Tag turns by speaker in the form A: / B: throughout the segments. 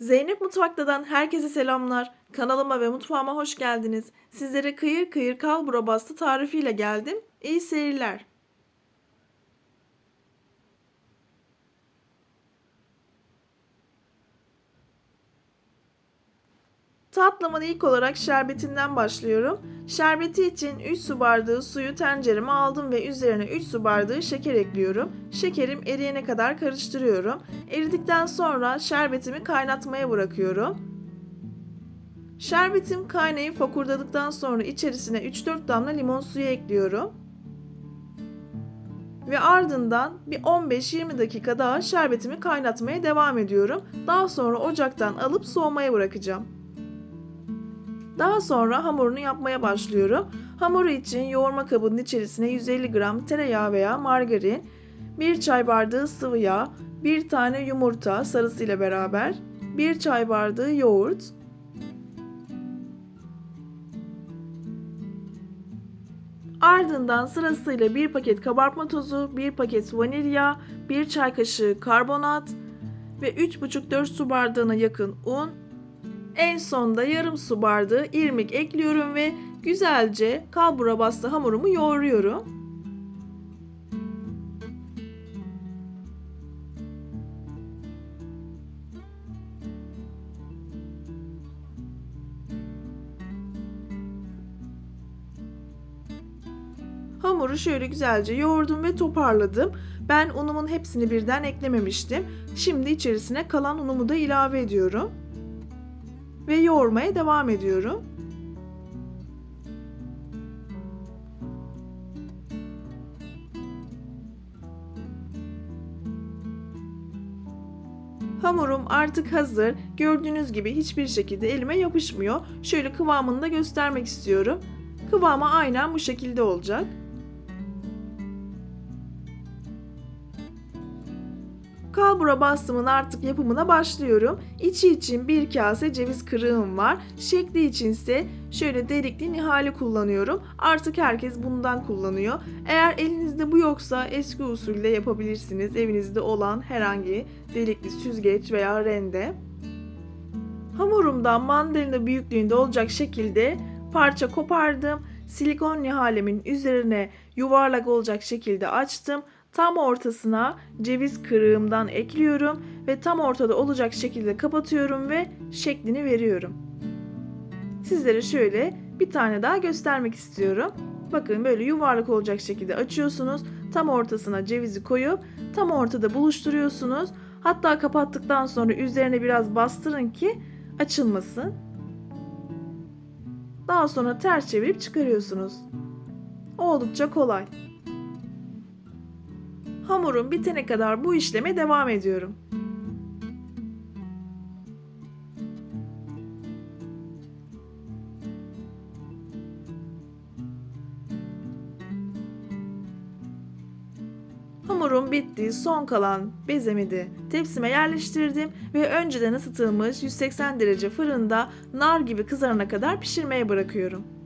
A: Zeynep Mutfakta'dan herkese selamlar. Kanalıma ve mutfağıma hoş geldiniz. Sizlere kıyır kıyır kalbura bastı tarifiyle geldim. İyi seyirler. Tatlımın ilk olarak şerbetinden başlıyorum. Şerbeti için 3 su bardağı suyu tencereme aldım ve üzerine 3 su bardağı şeker ekliyorum. Şekerim eriyene kadar karıştırıyorum. Eridikten sonra şerbetimi kaynatmaya bırakıyorum. Şerbetim kaynayıp fokurdadıktan sonra içerisine 3-4 damla limon suyu ekliyorum. Ve ardından bir 15-20 dakika daha şerbetimi kaynatmaya devam ediyorum. Daha sonra ocaktan alıp soğumaya bırakacağım. Daha sonra hamurunu yapmaya başlıyorum. Hamuru için yoğurma kabının içerisine 150 gram tereyağı veya margarin, 1 çay bardağı sıvı yağ, 1 tane yumurta sarısıyla beraber, 1 çay bardağı yoğurt, Ardından sırasıyla 1 paket kabartma tozu, 1 paket vanilya, 1 çay kaşığı karbonat ve 3,5-4 su bardağına yakın un, en sonda yarım su bardağı irmik ekliyorum ve güzelce kalbura bastı hamurumu yoğuruyorum. Hamuru şöyle güzelce yoğurdum ve toparladım. Ben unumun hepsini birden eklememiştim. Şimdi içerisine kalan unumu da ilave ediyorum ve yoğurmaya devam ediyorum. Hamurum artık hazır. Gördüğünüz gibi hiçbir şekilde elime yapışmıyor. Şöyle kıvamını da göstermek istiyorum. Kıvamı aynen bu şekilde olacak. Kalbura bastımın artık yapımına başlıyorum. İçi için bir kase ceviz kırığım var. Şekli içinse şöyle delikli nihale kullanıyorum. Artık herkes bundan kullanıyor. Eğer elinizde bu yoksa eski usulde yapabilirsiniz. Evinizde olan herhangi delikli süzgeç veya rende. Hamurumdan mandalina büyüklüğünde olacak şekilde parça kopardım. Silikon nihalemin üzerine yuvarlak olacak şekilde açtım tam ortasına ceviz kırığımdan ekliyorum ve tam ortada olacak şekilde kapatıyorum ve şeklini veriyorum. Sizlere şöyle bir tane daha göstermek istiyorum. Bakın böyle yuvarlak olacak şekilde açıyorsunuz. Tam ortasına cevizi koyup tam ortada buluşturuyorsunuz. Hatta kapattıktan sonra üzerine biraz bastırın ki açılmasın. Daha sonra ters çevirip çıkarıyorsunuz. Oldukça kolay. Hamurum bitene kadar bu işleme devam ediyorum. Hamurum bitti, son kalan bezemi tepsime yerleştirdim ve önceden ısıtılmış 180 derece fırında nar gibi kızarana kadar pişirmeye bırakıyorum.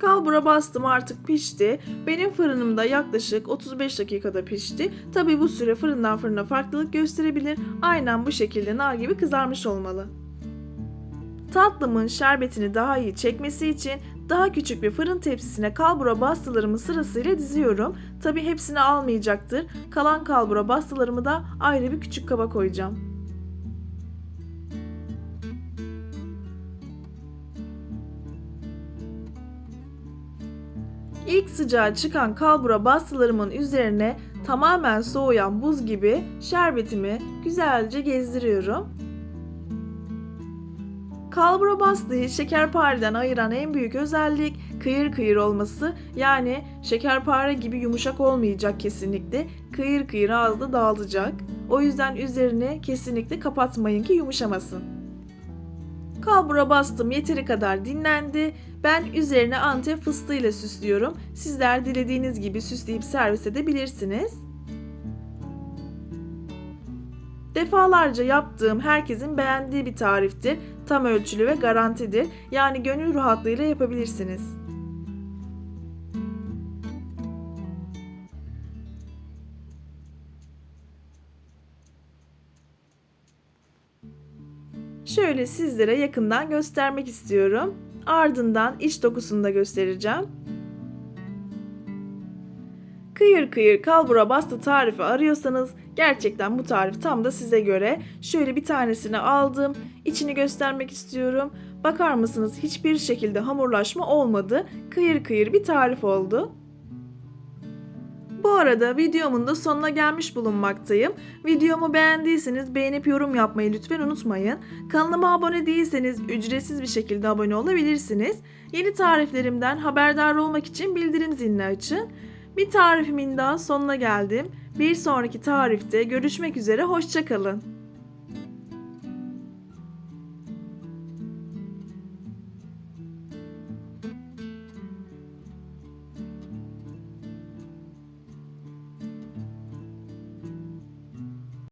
A: Kalbura bastım artık pişti. Benim fırınımda yaklaşık 35 dakikada pişti. Tabi bu süre fırından fırına farklılık gösterebilir. Aynen bu şekilde nar gibi kızarmış olmalı. Tatlımın şerbetini daha iyi çekmesi için daha küçük bir fırın tepsisine kalbura bastılarımı sırasıyla diziyorum. Tabi hepsini almayacaktır. Kalan kalbura bastılarımı da ayrı bir küçük kaba koyacağım. İlk sıcağı çıkan kalbura bastılarımın üzerine tamamen soğuyan buz gibi şerbetimi güzelce gezdiriyorum. Kalbura bastığı şekerpareden ayıran en büyük özellik kıyır kıyır olması. Yani şekerpare gibi yumuşak olmayacak kesinlikle. Kıyır kıyır ağızda dağılacak. O yüzden üzerini kesinlikle kapatmayın ki yumuşamasın. Kalbura bastım yeteri kadar dinlendi. Ben üzerine antep fıstığıyla süslüyorum. Sizler dilediğiniz gibi süsleyip servis edebilirsiniz. Defalarca yaptığım herkesin beğendiği bir tariftir. Tam ölçülü ve garantidir. Yani gönül rahatlığıyla yapabilirsiniz. Şöyle sizlere yakından göstermek istiyorum. Ardından iç dokusunu da göstereceğim. Kıyır kıyır kalbura bastı tarifi arıyorsanız gerçekten bu tarif tam da size göre. Şöyle bir tanesini aldım. İçini göstermek istiyorum. Bakar mısınız hiçbir şekilde hamurlaşma olmadı. Kıyır kıyır bir tarif oldu. Bu arada videomun da sonuna gelmiş bulunmaktayım. Videomu beğendiyseniz beğenip yorum yapmayı lütfen unutmayın. Kanalıma abone değilseniz ücretsiz bir şekilde abone olabilirsiniz. Yeni tariflerimden haberdar olmak için bildirim zilini açın. Bir tarifimin daha sonuna geldim. Bir sonraki tarifte görüşmek üzere, hoşçakalın.